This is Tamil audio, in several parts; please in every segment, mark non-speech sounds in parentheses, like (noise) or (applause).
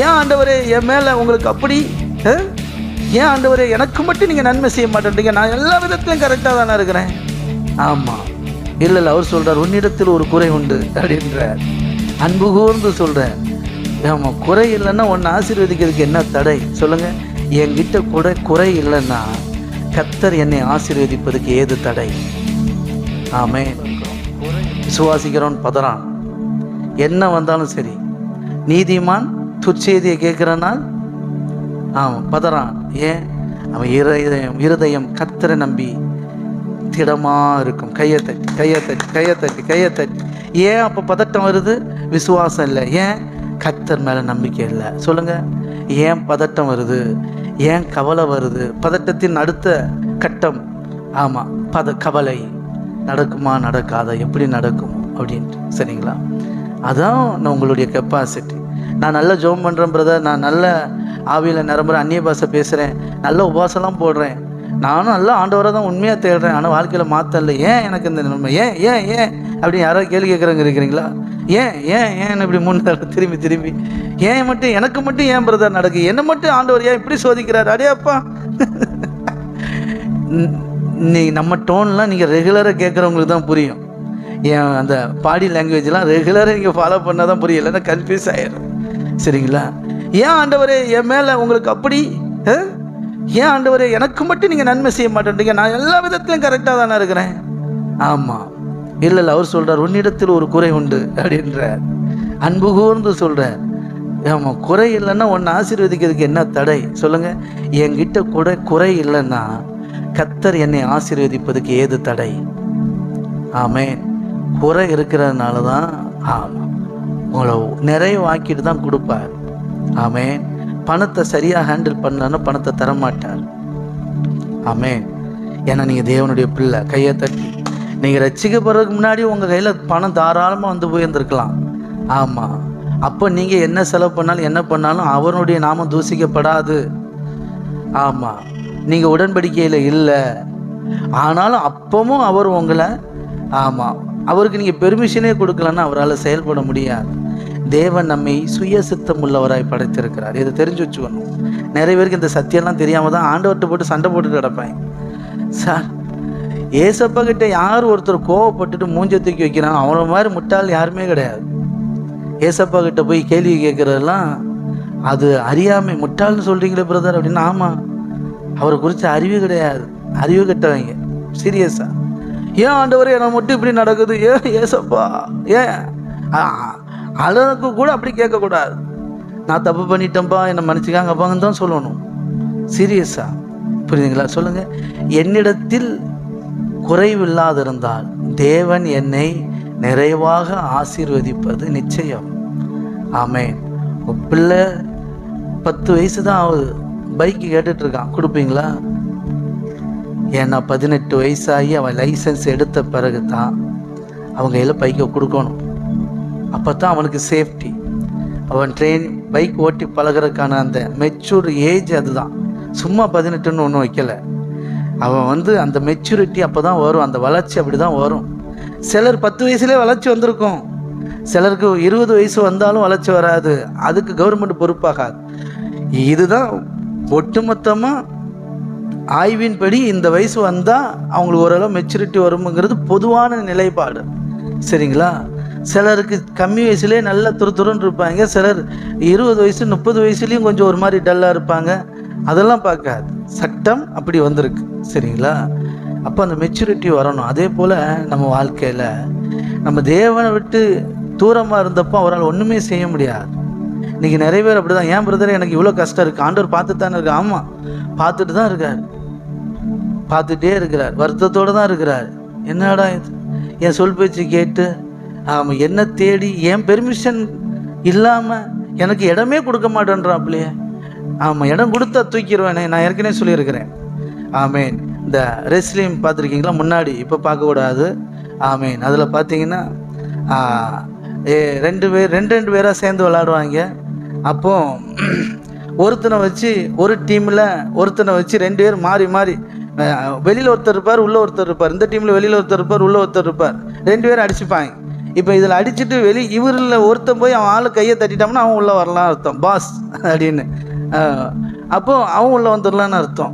ஏன் ஆண்டவரே என் மேலே உங்களுக்கு அப்படி ஏன் ஆண்டவரே எனக்கு மட்டும் நீங்கள் நன்மை செய்ய மாட்டேன்றீங்க? நான் எல்லா விதத்திலையும் கரெக்டாக தானே இருக்கிறேன். ஆமாம் இல்லை இல்லை அவர் சொல்கிறார் உன்னிடத்தில் ஒரு குறை உண்டு அப்படின்றார். அன்பு கூர்ந்து சொல்கிறேன் ஆமாம் குறை இல்லைன்னா ஒன்று ஆசீர்வதிக்கிறதுக்கு என்ன தடை? சொல்லுங்கள் என்கிட்ட கூட குறை இல்லைன்னா கத்தர் என்னை ஆசீர்வதிப்பதுக்கு ஏது தடை? ஆமே விசுவாசிக்கிறோன் பதறான். என்ன வந்தாலும் சரி. நீதிமான் துச்செய்தியை கேட்குறனால் ஆமாம் பதறான். ஏன்? அவன் இருதயம் இருதயம் கத்தரை நம்பி திடமாக இருக்கும். கையை தட்டி கையை தட்டி கையை தட்டி கையை தட்டி. ஏன் அப்போ பதட்டம் வருது? விசுவாசம் இல்லை. ஏன்? கத்தர் மேலே நம்பிக்கை இல்லை. சொல்லுங்கள் ஏன் பதட்டம் வருது? ஏன் கவலை வருது? பதட்டத்தின் அடுத்த கட்டம் ஆமாம் பத கவலை. நடக்குமா நடக்காதா? எப்படி நடக்கும்? அப்படின்ட்டு. சரிங்களா? அதான் நான் உங்களுடைய கெப்பாசிட்டி நான் நல்ல ஜோம் பண்ணுறேன் பிரதர் நான் நல்ல ஆவியில் நிரம்புறேன் அந்நிய பாஷை பேசுகிறேன் நல்ல உபாசம்லாம் போடுறேன். நானும் நல்லா ஆண்டவரை தான் உண்மையாக தேடுறேன். ஆனால் வாழ்க்கையில் மாற்றல ஏன் எனக்கு இந்த நிலைமை? ஏன் ஏன் ஏன்? அப்படின்னு யாராவது கேள்வி கேட்குறவங்க இருக்கிறீங்களா? ஏன் ஏன் ஏன் இப்படி முன்னாடி திரும்பி திரும்பி? ஏன் மட்டும் எனக்கு மட்டும் ஏன் பிரதர் நடக்கு? என்னை மட்டும் ஆண்டவர் ஏன் இப்படி சோதிக்கிறார்? அடையாப்பா நீ நம்ம டோன்லாம் நீங்கள் ரெகுலராக கேட்குறவங்களுக்கு தான் புரியும். என் அந்த பாடி லாங்குவேஜ்லாம் ரெகுலராக நீங்கள் ஃபாலோ பண்ணால் தான் புரியும். இல்லைன்னா கன்ஃபியூஸ் ஆயிடும் சரிங்களா? ஏன் ஆண்டவரே என் மேலே உங்களுக்கு அப்படி ஆ? ஏன் ஆண்டவரே எனக்கு மட்டும் நீங்கள் நன்மை செய்ய மாட்டேன்றீங்க? நான் எல்லா விதத்திலும் கரெக்டாக தானே இருக்கிறேன். ஆமாம் இல்லை இல்லை அவர் சொல்கிறார் உன்னிடத்தில் ஒரு குறை உண்டு அப்படின்றார். அன்பு கூர்ந்து சொல்கிறார் ஆமாம் குறை இல்லைன்னா உன்னை ஆசீர்வதிக்கிறதுக்கு என்ன தடை? சொல்லுங்கள் என்கிட்ட கூட குறை இல்லைன்னா கத்தர் என்னை ஆசீர்வதிப்பதுக்கு ஏது தடை? ஆமே குறை இருக்கிறதுனால தான் ஆமாம் உங்களை நிறைவாக்கிட்டு தான் கொடுப்பார். ஆமே பணத்தை சரியாக ஹேண்டில் பண்ணலன்னா பணத்தை தர மாட்டார் ஆமென். ஏன்னா நீங்கள் தேவனுடைய பிள்ளை கையை தட்டி. நீங்கள் ரசிக்கப்படுறதுக்கு முன்னாடி உங்கள் கையில் பணம் தாராளமாக வந்து போயிருந்துருக்கலாம் ஆமாம் அப்போ நீங்கள் என்ன செலவு பண்ணாலும் என்ன பண்ணாலும் அவருடைய நாமம் தூசிக்கப்படாது. ஆமாம் நீங்கள் உடன்படிக்கையில் இல்லை. ஆனாலும் அப்பவும் அவர் உங்களை ஆமாம் அவருக்கு நீங்கள் பெர்மிஷனே கொடுக்கலன்னா அவரால் செயல்பட முடியாது. தேவன் நம்மை சுய சித்தம் உள்ளவராய் படைத்திருக்கிறார். இதை தெரிஞ்சு வச்சுக்கணும். நிறைய பேருக்கு இந்த சத்தியம்லாம் தெரியாமல் தான் ஆண்டவர்கிட்ட போட்டு சண்டை போட்டுட்டு கிடப்பேன் சார் ஏசப்பா கிட்ட யார் ஒருத்தர் கோவப்பட்டுட்டு மூஞ்ச தூக்கி வைக்கிறாங்க அவன மாதிரி முட்டாள் யாருமே கிடையாது. ஏசப்பா கிட்ட போய் கேள்வி கேட்குறதெல்லாம் அது அறியாமை முட்டாள்னு சொல்கிறீங்களே பிரதர் அப்படின்னு ஆமாம் அவரை குறித்து அறிவு கிடையாது. அறிவு கெட்டவங்க. சீரியஸா ஏன் ஆண்டவர் என்னை மட்டும் இப்படி நடக்குது? ஏன் ஏசப்பா? ஏன்? அளவுக்கு கூட அப்படி கேட்கக்கூடாது. நான் தப்பு பண்ணிட்டேன்ப்பா என்னை மன்னிச்சுக்காங்கப்பாங்கன்னு தான் சொல்லணும். சீரியஸா? புரியுதுங்களா? சொல்லுங்க. என்னிடத்தில் குறைவில்லாதிருந்தால் தேவன் என்னை நிறைவாக ஆசீர்வதிப்பது நிச்சயம். ஆமென். பிள்ளை பத்து வயசு தான் ஆகுது. பைக்கு கேட்டுட்டு இருக்கான் கொடுப்பீங்களா? ஏன்னா பதினெட்டு வயசாகி அவன் லைசன்ஸ் எடுத்த பிறகு தான் அவங்க கையில் பைக்கை கொடுக்கணும். அப்போ தான் அவனுக்கு சேஃப்டி அவன் ட்ரெயின் பைக் ஓட்டி பழகிறதுக்கான அந்த மெச்சூர் ஏஜ் அதுதான். சும்மா பதினெட்டுன்னு ஒன்றும் வைக்கல. அவன் வந்து அந்த மெச்சூரிட்டி அப்போ தான் வரும். அந்த வளர்ச்சி அப்படி தான் வரும். சிலர் பத்து வயசுலேயே வளர்ச்சி வந்திருக்கும். சிலருக்கு இருபது வயசு வந்தாலும் வளர்ச்சி வராது. அதுக்கு கவர்மெண்ட் பொறுப்பாகாது. இதுதான் ஒட்டுமொத்தமாக ஆய்வின்படி இந்த வயசு வந்தால் அவங்களுக்கு ஓரளவு மெச்சூரிட்டி வருமுங்கிறது பொதுவான நிலைப்பாடு. சரிங்களா? சிலருக்கு கம்மி வயசுலேயே நல்ல துரு துருன்னு இருப்பாங்க. சிலர் இருபது வயசு முப்பது வயசுலேயும் கொஞ்சம் ஒரு மாதிரி டல்லாக இருப்பாங்க. அதெல்லாம் பார்க்காது. சட்டம் அப்படி வந்திருக்கு. சரிங்களா? அப்போ அந்த மெச்சூரிட்டி வரணும். அதே போல் நம்ம வாழ்க்கையில் நம்ம தேவனை விட்டு தூரமாக இருந்தப்போ அவரால் ஒன்றுமே செய்ய முடியாது. இன்றைக்கி நிறைய பேர் அப்படி தான் ஏன் பிரதர் எனக்கு இவ்வளோ கஷ்டம் இருக்குது ஆண்டவர் பார்த்து தானே இருக்கு ஆமாம் பார்த்துட்டு தான் இருக்கார். பார்த்துட்டே இருக்கிறார். வருத்தத்தோடு தான் இருக்கிறார். என்னடா இது? என் சொல் பேச்சு கேட்டு ஆமாம் என்ன தேடி என் பெர்மிஷன் இல்லாமல் எனக்கு இடமே கொடுக்க மாட்டேன்றாப்லையே ஆமாம் இடம் கொடுத்தா தூக்கிடுவேனே நான் ஏற்கனவே சொல்லியிருக்கிறேன். ஆமேன். இந்த ரெஸ்லிம் பார்த்துருக்கீங்களா? முன்னாடி இப்போ பார்க்கக்கூடாது ஆமேன். அதில் பார்த்தீங்கன்னா ஏ, ரெண்டு பேர் ரெண்டு ரெண்டு பேராக சேர்ந்து விளாடுவாங்க அப்போ ஒருத்தனை வச்சு ஒரு டீமில் ஒருத்தனை வச்சு ரெண்டு பேர் மாறி மாறி வெளியில் ஒருத்தர் இருப்பார் உள்ள ஒருத்தர் இருப்பார். இந்த டீமில் வெளியில் ஒருத்தர் இருப்பார் உள்ள ஒருத்தர் இருப்பார். ரெண்டு பேரும் அடிச்சுப்பாங்க. இப்போ இதில் அடிச்சுட்டு வெளி இவரில் ஒருத்தன் போய் அவன் ஆள் கையை தட்டிட்டோம்னா அவன் உள்ளே வரலாம் அர்த்தம். பாஸ் (laughs) அப்படின்னு. அப்போது அவன் உள்ளே வந்துடலான்னு அர்த்தம்.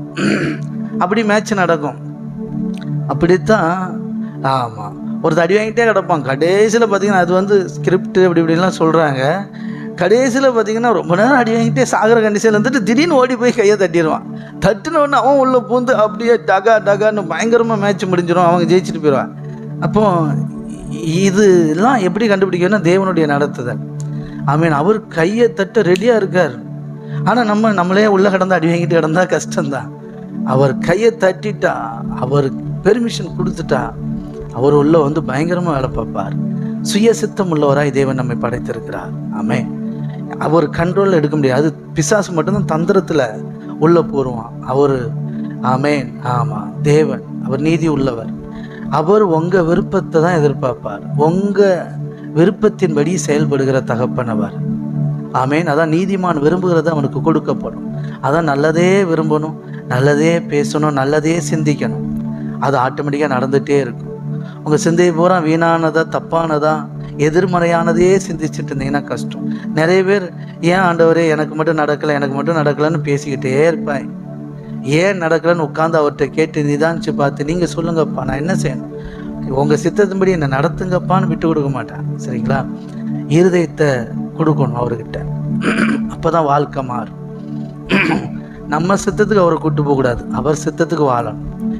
(clears throat) அப்படி மேட்ச் நடக்கும். அப்படித்தான் ஆமாம் ஒரு தடி வாங்கிட்டே கிடப்பான். கடைசியில் பார்த்தீங்கன்னா அது வந்து ஸ்கிரிப்ட் அப்படி இப்படிலாம் சொல்கிறாங்க கடைசியில் பார்த்தீங்கன்னா ரொம்ப நேரம் அடி வாங்கிட்டே சாகிற கண்டிஷனில் இருந்துட்டு திடீர்னு ஓடி போய் கையை தட்டிடுவான் தட்டின உடனே அவன் உள்ளே பூந்து அப்படியே டகா டகான்னு பயங்கரமாக மேட்ச் முடிஞ்சிடும் அவங்க ஜெயிச்சுட்டு போயிடுவான் அப்போது இதெல்லாம் எப்படி கண்டுபிடிக்கணும்னா தேவனுடைய நடத்துதல். ஐ மீன் அவர் கையை தட்ட ரெடியாக இருக்கார். ஆனால் நம்ம நம்மளே உள்ளே கிடந்தா அடி வாங்கிட்டு கிடந்தா கஷ்டம்தான். அவர் கையை தட்டிட்டா அவர் பெர்மிஷன் கொடுத்துட்டா அவர் உள்ள வந்து பயங்கரமாக வேலை பார்ப்பார். சுய சித்தம் உள்ளவராய் தேவன் நம்மை படைத்திருக்கிறார். ஆமே அவர் கண்ட்ரோலில் எடுக்க முடியாது. அது பிசாசு மட்டும்தான் தந்திரத்தில் உள்ளே போடுவான் அவர் ஆமேன். ஆமாம் தேவன். அவர் நீதி உள்ளவர். அவர் உங்கள் விருப்பத்தை தான் எதிர்பார்ப்பார். உங்கள் விருப்பத்தின்படி செயல்படுகிற தகப்பனவர் ஆமேன். அதான் நீதிமான் விரும்புகிறது அவனுக்கு கொடுக்கப்படும். அதான் நல்லதே விரும்பணும் நல்லதே பேசணும் நல்லதே சிந்திக்கணும். அது ஆட்டோமேட்டிக்காக நடந்துகிட்டே இருக்கும். உங்கள் சிந்தை பூரா வீணானதா தப்பானதா எதிர்மறையானதையே சிந்திச்சுட்டு இருந்தீங்கன்னா கஷ்டம். நிறைய பேர் ஏன் ஆண்டவரே எனக்கு மட்டும் நடக்கலை எனக்கு மட்டும் நடக்கலைன்னு பேசிக்கிட்டே இருப்பேன் ஏன் நடக்கலைன்னு உட்காந்து அவர்கிட்ட கேட்டு நிதானிச்சு பார்த்து நீங்கள் சொல்லுங்கப்பா நான் என்ன செய்யணும்? உங்கள் சித்தத்தின்படி என்னை நடத்துங்கப்பான்னு விட்டு கொடுக்க மாட்டேன். சரிங்களா? இருதயத்தை கொடுக்கணும் அவர்கிட்ட. அப்போ தான் வாழ்க்கை மாறும். நம்ம சித்தத்துக்கு அவரை கூட்டு போகக்கூடாது. அவர் சித்தத்துக்கு வாழணும்.